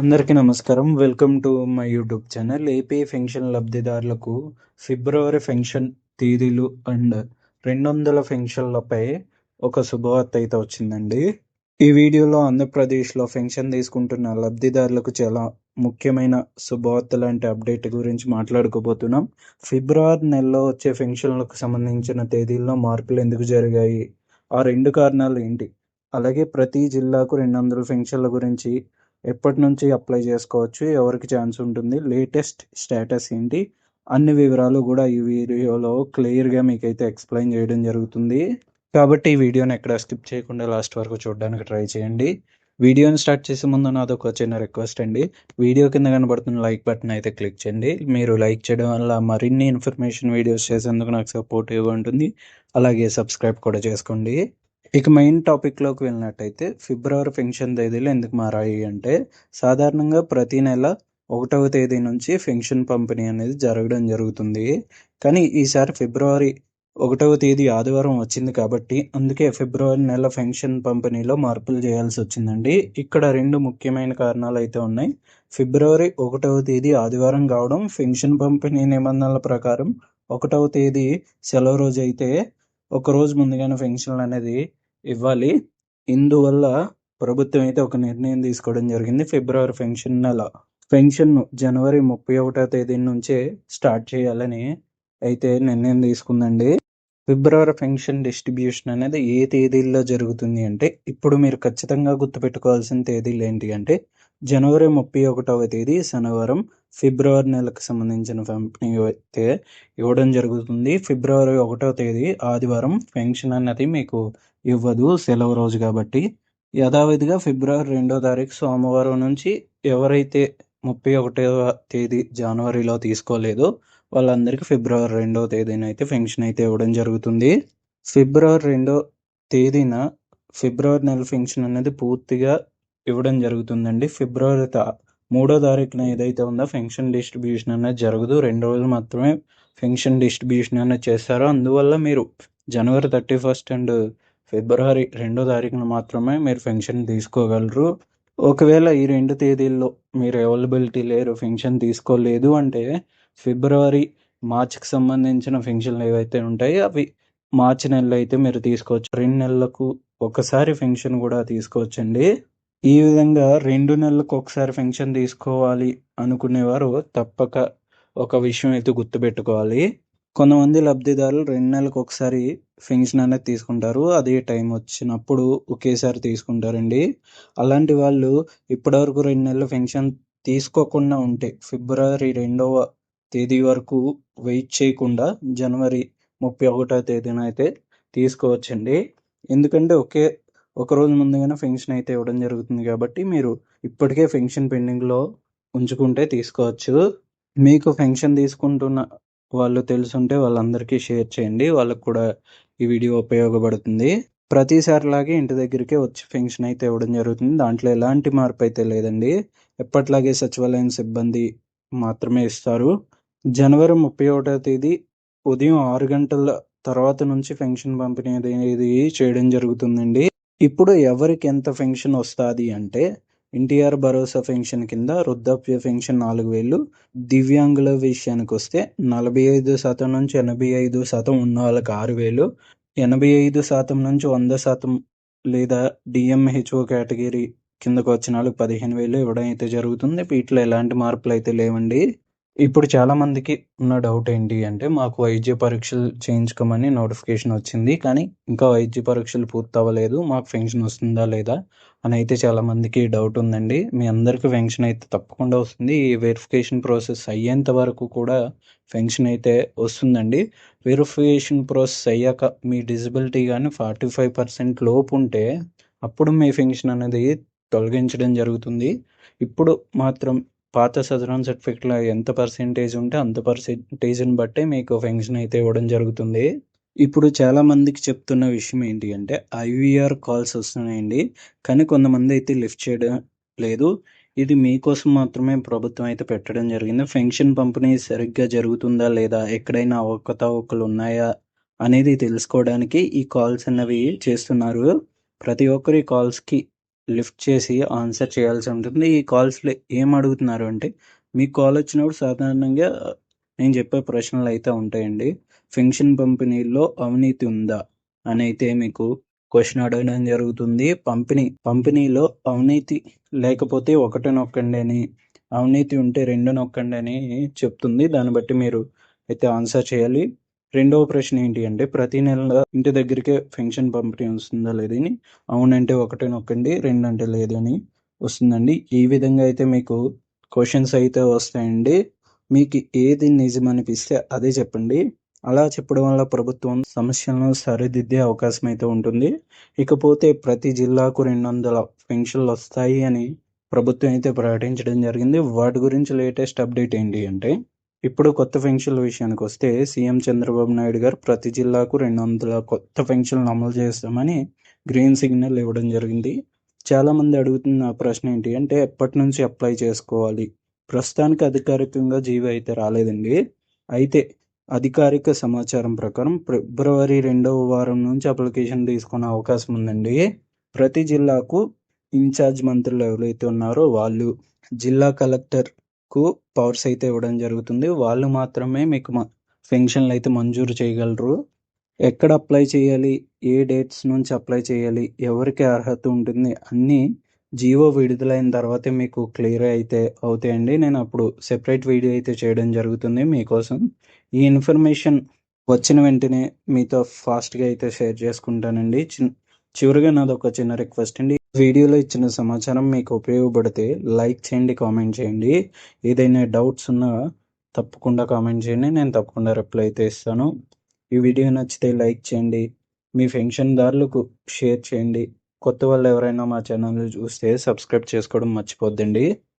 అందరికీ నమస్కారం. Welcome to my YouTube channel AP pension లబ్ధిదారులకు ఫిబ్రవరి పెన్షన్ తేదీలు అండ్ రెండు వందల పెన్షన్లపై ఒక శుభవార్త అయితే వచ్చిందండి. ఈ వీడియోలో ఆంధ్రప్రదేశ్లో పెన్షన్ తీసుకుంటున్న లబ్ధిదారులకు చాలా ముఖ్యమైన శుభవార్త లాంటి అప్డేట్ గురించి మాట్లాడుకోబోతున్నాం. ఫిబ్రవరి నెలలో వచ్చే పెన్షన్లకు సంబంధించిన తేదీల్లో మార్పులు ఎందుకు జరిగాయి? ఆ రెండు కారణాలు ఏంటి? అలాగే ప్రతి జిల్లాకు రెండు వందల పెన్షన్ల గురించి ఎప్పటి నుంచి అప్లై చేసుకోవచ్చు ఎవరికి ఛాన్స్ ఉంటుంది లేటెస్ట్ స్టేటస్ ఏంటి అన్ని వివరాలు కూడా ఈ వీడియోలో క్లియర్గా మీకైతే ఎక్స్ప్లెయిన్ చేయడం జరుగుతుంది. కాబట్టి ఈ వీడియోని ఎక్కడ స్కిప్ చేయకుండా లాస్ట్ వరకు చూడడానికి ట్రై చేయండి. వీడియోని స్టార్ట్ చేసే ముందు నాది ఒక చిన్న రిక్వెస్ట్ అండి. వీడియో కింద కనబడుతున్న లైక్ బటన్ అయితే క్లిక్ చేయండి. మీరు లైక్ చేయడం వల్ల మరిన్ని ఇన్ఫర్మేషన్ వీడియోస్ చేసేందుకు నాకు సపోర్టివ్గా ఉంటుంది అలాగే సబ్స్క్రైబ్ కూడా చేసుకోండి. ఇక మెయిన్ టాపిక్లోకి వెళ్ళినట్టయితే ఫిబ్రవరి పెన్షన్ తేదీలు ఎందుకు మారాయి అంటే సాధారణంగా ప్రతి నెల ఒకటవ తేదీ నుంచి పెన్షన్ పంపిణీ అనేది జరగడం జరుగుతుంది. కానీ ఈసారి ఫిబ్రవరి ఒకటవ తేదీ ఆదివారం వచ్చింది కాబట్టి అందుకే ఫిబ్రవరి నెల పెన్షన్ పంపిణీలో మార్పులు చేయాల్సి వచ్చిందండి. ఇక్కడ రెండు ముఖ్యమైన కారణాలు అయితే ఉన్నాయి. ఫిబ్రవరి ఒకటవ తేదీ ఆదివారం కావడం పెన్షన్ పంపిణీ నిబంధనల ప్రకారం ఒకటవ తేదీ సెలవు రోజు అయితే ఒక రోజు ముందుగానే పెన్షన్లు అనేది ఇవ్వాలి. ఇందువల్ల ప్రభుత్వం అయితే ఒక నిర్ణయం తీసుకోవడం జరిగింది. ఫిబ్రవరి పెన్షన్ నెల. పెన్షన్ను జనవరి ముప్పై ఒకటో తేదీ నుంచే స్టార్ట్ చేయాలని అయితే నిర్ణయం తీసుకుందండి. ఫిబ్రవరి పెన్షన్ డిస్ట్రిబ్యూషన్ అనేది ఏ తేదీల్లో జరుగుతుంది అంటే ఇప్పుడు మీరు ఖచ్చితంగా గుర్తుపెట్టుకోవాల్సిన తేదీలు ఏంటి అంటే జనవరి ముప్పై ఒకటవ తేదీ శనివారం ఫిబ్రవరి నెలకు సంబంధించిన పంపిణీ అయితే ఇవ్వడం జరుగుతుంది. ఫిబ్రవరి ఒకటవ తేదీ ఆదివారం పెన్షన్ అనేది మీకు ఇవ్వదు సెలవు రోజు కాబట్టి. యథావిధిగా ఫిబ్రవరి రెండో తారీఖు సోమవారం నుంచి ఎవరైతే ముప్పై ఒకటవ తేదీ జనవరిలో తీసుకోలేదో వాళ్ళందరికీ ఫిబ్రవరి రెండవ తేదీన అయితే పెన్షన్ అయితే ఇవ్వడం జరుగుతుంది. ఫిబ్రవరి రెండో తేదీన ఫిబ్రవరి నెల పెన్షన్ అనేది పూర్తిగా ఇవ్వడం జరుగుతుందండి. ఫిబ్రవరి మూడో తారీఖున ఏదైతే ఉందో పెన్షన్ డిస్ట్రిబ్యూషన్ అనేది జరగదు. రెండు రోజులు మాత్రమే పెన్షన్ డిస్ట్రిబ్యూషన్ అనేది చేస్తారు. అందువల్ల మీరు జనవరి థర్టీ ఫస్ట్ అండ్ ఫిబ్రవరి రెండో తారీఖున మాత్రమే మీరు పెన్షన్ తీసుకోగలరు. ఒకవేళ ఈ రెండు తేదీల్లో మీరు అవైలబిలిటీ లేరు పెన్షన్ తీసుకోలేదు అంటే ఫిబ్రవరి మార్చికి సంబంధించిన పెన్షన్లు ఏవైతే ఉంటాయో అవి మార్చి నెలలో అయితే మీరు తీసుకోవచ్చు. రెండు నెలలకు ఒకసారి పెన్షన్ కూడా తీసుకోవచ్చండి. ఈ విధంగా రెండు నెలలకు ఒకసారి పెన్షన్ తీసుకోవాలి అనుకునేవారు తప్పక ఒక విషయం అయితే గుర్తుపెట్టుకోవాలి. కొంతమంది లబ్ధిదారులు రెండు నెలలకు ఒకసారి పెన్షన్ అనేది తీసుకుంటారు. అదే టైం వచ్చినప్పుడు ఒకేసారి తీసుకుంటారండి. అలాంటి వాళ్ళు ఇప్పటివరకు రెండు నెలలు పెన్షన్ తీసుకోకుండా ఉంటే ఫిబ్రవరి రెండవ తేదీ వరకు వెయిట్ చేయకుండా జనవరి ముప్పై ఒకటో తేదీన అయితే తీసుకోవచ్చండి. ఎందుకంటే ఒకే ఒక రోజు ముందుగానే పెన్షన్ అయితే ఇవ్వడం జరుగుతుంది కాబట్టి మీరు ఇప్పటికే పెన్షన్ పెండింగ్లో ఉంచుకుంటే తీసుకోవచ్చు. మీకు పెన్షన్ తీసుకుంటున్న వాళ్ళు తెలుసుంటే వాళ్ళందరికీ షేర్ చేయండి. వాళ్ళకు కూడా ఈ వీడియో ఉపయోగపడుతుంది. ప్రతిసారిలాగే ఇంటి దగ్గరికే వచ్చి పెన్షన్ అయితే ఇవ్వడం జరుగుతుంది. దాంట్లో ఎలాంటి మార్పు అయితే లేదండి. ఎప్పట్లాగే సచివాలయం సిబ్బంది మాత్రమే ఇస్తారు. జనవరి ముప్పై ఒకటో తేదీ ఉదయం ఆరు గంటల తర్వాత నుంచి పెన్షన్ పంపిణీ అనేది చేయడం జరుగుతుందండి. ఇప్పుడు ఎవరికి ఎంత పెన్షన్ వస్తుంది అంటే ఎన్టీఆర్ భరోసా పెన్షన్ కింద వృద్ధాప్య పెన్షన్ నాలుగు వేలు దివ్యాంగుల విషయానికి వస్తే నలభై ఐదు శాతం నుంచి ఎనభై ఐదు శాతం ఉన్న వాళ్ళకి ఆరు వేలు ఎనభై ఐదు శాతం నుంచి వంద శాతం లేదా డిఎంహెచ్ఓ కేటగిరీ కిందకు వచ్చిన వాళ్ళకి పదిహేను వేలు ఇవ్వడం అయితే జరుగుతుంది. వీటిలో ఎలాంటి మార్పులు అయితే లేవండి. ఇప్పుడు చాలామందికి ఉన్న డౌట్ ఏంటి అంటే మాకు వైద్య పరీక్షలు చేయించుకోమని నోటిఫికేషన్ వచ్చింది. కానీ ఇంకా వైద్య పరీక్షలు పూర్తవ్వలేదు. మాకు పెన్షన్ వస్తుందా లేదా అని అయితే చాలామందికి డౌట్ ఉందండి. మీ అందరికీ పెన్షన్ అయితే తప్పకుండా వస్తుంది. ఈ వెరిఫికేషన్ ప్రాసెస్ అయ్యేంత వరకు కూడా పెన్షన్ అయితే వస్తుందండి. వెరిఫికేషన్ ప్రాసెస్ అయ్యాక మీ డిజబిలిటీ కానీ ఫార్టీ ఫైవ్ పర్సెంట్ లోపు ఉంటే అప్పుడు మీ పెన్షన్ అనేది తొలగించడం జరుగుతుంది. ఇప్పుడు మాత్రం పాత సదరన్ సర్టిఫికెట్లో ఎంత పర్సెంటేజ్ ఉంటే అంత పర్సెంటేజ్ని బట్టే మీకు పెన్షన్ అయితే ఇవ్వడం జరుగుతుంది. ఇప్పుడు చాలా మందికి చెప్తున్న విషయం ఏంటి అంటే ఐవీఆర్ కాల్స్ వస్తున్నాయండి. కానీ కొంతమంది అయితే లిఫ్ట్ చేయడం లేదు. ఇది మీకోసం మాత్రమే ప్రభుత్వం అయితే పెట్టడం జరిగింది. పెన్షన్ పంపిణీ సరిగ్గా జరుగుతుందా లేదా ఎక్కడైనా అవకతవకలు ఉన్నాయా అనేది తెలుసుకోవడానికి ఈ కాల్స్ అన్నవి చేస్తున్నారు. ప్రతి ఒక్కరి కాల్స్కి లిఫ్ట్ చేసి ఆన్సర్ చేయాల్సి ఉంటుంది. ఈ కాల్స్లో ఏం అడుగుతున్నారు అంటే మీకు కాల్ వచ్చినప్పుడు సాధారణంగా నేను చెప్పే ప్రశ్నలు అయితే ఉంటాయండి. ఫెన్షన్ పంపిణీలో అవినీతి ఉందా అని అయితే మీకు క్వశ్చన్ అడగడం జరుగుతుంది. పంపిణీ పంపిణీలో అవినీతి లేకపోతే ఒకటి నొక్కండి అని అవినీతి ఉంటే రెండు నొక్కండి అని చెప్తుంది. దాన్ని బట్టి మీరు అయితే ఆన్సర్ చేయాలి. రెండవ ప్రశ్న ఏంటి అంటే ప్రతి నెల ఇంటి దగ్గరికే పెన్షన్ పంపిణీ వస్తుందా లేదని అవునంటే ఒకటి నొక్కండి రెండు అంటే లేదని వస్తుందండి. ఈ విధంగా అయితే మీకు క్వశ్చన్స్ అయితే వస్తాయండి. మీకు ఏది నిజం అనిపిస్తే అదే చెప్పండి. అలా చెప్పడం వల్ల ప్రభుత్వం సమస్యలను సరిదిద్దే అవకాశం అయితే ఉంటుంది. ఇకపోతే ప్రతి జిల్లాకు రెండు వందల పెన్షన్లు వస్తాయి అని ప్రభుత్వం అయితే ప్రకటించడం జరిగింది. వాటి గురించి లేటెస్ట్ అప్డేట్ ఏంటి అంటే ఇప్పుడు కొత్త పెన్షన్ల విషయానికి వస్తే సీఎం చంద్రబాబు నాయుడు గారు ప్రతి జిల్లాకు రెండు వందల కొత్త పెన్షన్లు అమలు చేస్తామని గ్రీన్ సిగ్నల్ ఇవ్వడం జరిగింది. చాలామంది అడుగుతున్న ప్రశ్న ఏంటి అంటే ఎప్పటి నుంచి అప్లై చేసుకోవాలి? ప్రస్తుతానికి అధికారికంగా జీవో అయితే రాలేదండి. అయితే అధికారిక సమాచారం ప్రకారం ఫిబ్రవరి రెండవ వారం నుంచి అప్లికేషన్ తీసుకునే అవకాశం ఉందండి. ప్రతి జిల్లాకు ఇన్ఛార్జ్ మంత్రులు ఎవరైతే ఉన్నారో వాళ్ళు జిల్లా కలెక్టర్ కు పవర్స్ అయితే ఇవ్వడం జరుగుతుంది. వాళ్ళు మాత్రమే మీకు పెన్షన్లు అయితే మంజూరు చేయగలరు. ఎక్కడ అప్లై చేయాలి? ఏ డేట్స్ నుంచి అప్లై చేయాలి? ఎవరికి అర్హత ఉంటుంది? అన్నీ జియో విడుదలైన తర్వాతే మీకు క్లియర్ అయితే అవుతాయండి. నేను అప్పుడు సెపరేట్ వీడియో అయితే చేయడం జరుగుతుంది మీకోసం. ఈ ఇన్ఫర్మేషన్ వచ్చిన వెంటనే మీతో ఫాస్ట్గా అయితే షేర్ చేసుకుంటానండి. చిన్న చివరిగా నాది ఒక చిన్న రిక్వెస్ట్ అండి. వీడియోలో ఇచ్చిన సమాచారం మీకు ఉపయోగపడితే లైక్ చేయండి కామెంట్ చేయండి. ఏదైనా డౌట్స్ ఉన్నా తప్పకుండా కామెంట్ చేయండి నేను తప్పకుండా రిప్లై అయితే ఇస్తాను. ఈ వీడియో నచ్చితే లైక్ చేయండి మీ పెన్షన్దారులకు షేర్ చేయండి. కొత్త వాళ్ళు ఎవరైనా మా ఛానల్ చూస్తే సబ్స్క్రైబ్ చేసుకోవడం మర్చిపోద్దండి.